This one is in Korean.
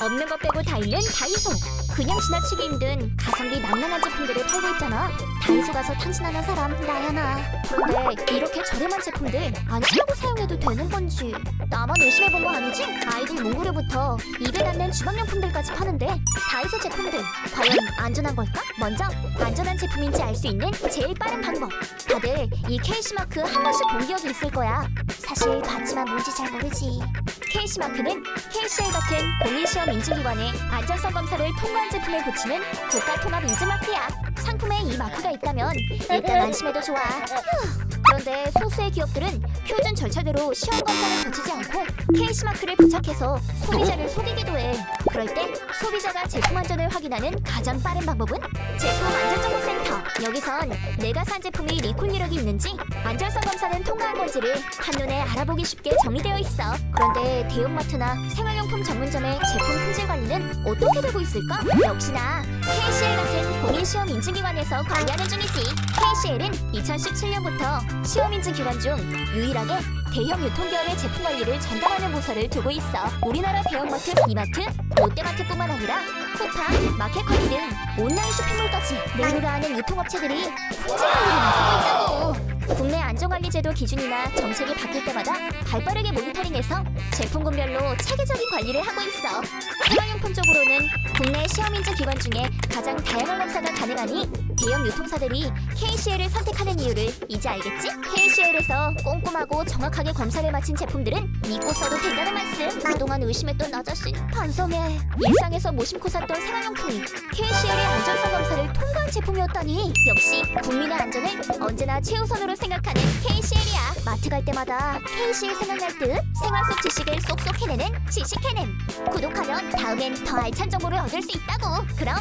없는 것 빼고 다 있는 다이소. 그냥 지나치기 힘든 가성비 낭낭한 제품들을 팔고 있잖아 다이소 가서 탕진하는 사람 나야 나. 그런데 이렇게 저렴한 제품들 안 쓰고 사용해도 되는 건지. 나만 의심해본 거 아니지? 아이들 문구류부터 입에 닿는 주방용품들까지 파는데 다이소 제품들 과연 안전한 걸까? 먼저 안전한 제품인지 알 수 있는 제일 빠른 방법. 다들 이 KC마크 한 번씩 본 기억이 있을 거야. 사실 봤지만 뭔지 잘 모르지. KC마크는 KCL 같은 공인시험 인증기관의 안전성 검사를 통과한 제품에 붙이는 국가통합 인증마크야 상품에 이 마크가 있다면 일단 안심해도 좋아 휴, 그런데 소수의 기업들은 표준 절차대로 시험 검사를 거치지 않고 KC 마크를 부착해서 소비자를 속이기도 해. 그럴 때 소비자가 제품 안전을 확인하는 가장 빠른 방법은 제품 안전정보센터. 여기선 내가 산 제품이 리콜 이력이 있는지 안전성 검사는 통과한 건지를 한눈에 알아보기 쉽게 정리되어 있어. 그런데 대형마트나 생활용품 전문점의 제품 품질 관리는 어떻게 되고 있을까? 역시나 KCL 같은 공인시험 인증기관에서 관리하는 중이지. KCL은 2017년부터 시험 인증 기관 중 유일하게 대형 유통기업의 제품 관리를 전담하는 부서를 두고 있어. 우리나라 대형마트, 이마트, 롯데마트뿐만 아니라 쿠팡, 마켓컬리 등 온라인 쇼핑몰까지 내놓으라 하는 유통업체들이 관리를 맡고 있다고. 국내 안전관리제도 기준이나 정책이 바뀔 때마다 발빠르게 모니터링해서 제품군별로 체계적인 관리를 하고 있어. 생활용품 쪽으로는 국내 시험인증 기관 중에 가장 다양한 검사가 가능하니 대형 유통사들이 KCL을 선택하는 이유를 이제 알겠지? KCL에서 꼼꼼하고 정확하게 검사를 마친 제품들은 믿고 써도 된다는 말씀. 그동안 의심했던 아저씨 반성해. 일상에서 모심코 샀던 생활용품이 KCL의 안전성 검사를 통과한 제품이었다니. 역시 국민의 안전을 언제나 최우선으로 생각하는 KCL이야. 마트 갈 때마다 KCL 생각날 듯 생활 속 지식을 쏙쏙 해내는 지식해냄. 구독하면 다음엔 더 알찬 정보를 얻을 수 있다고. 그럼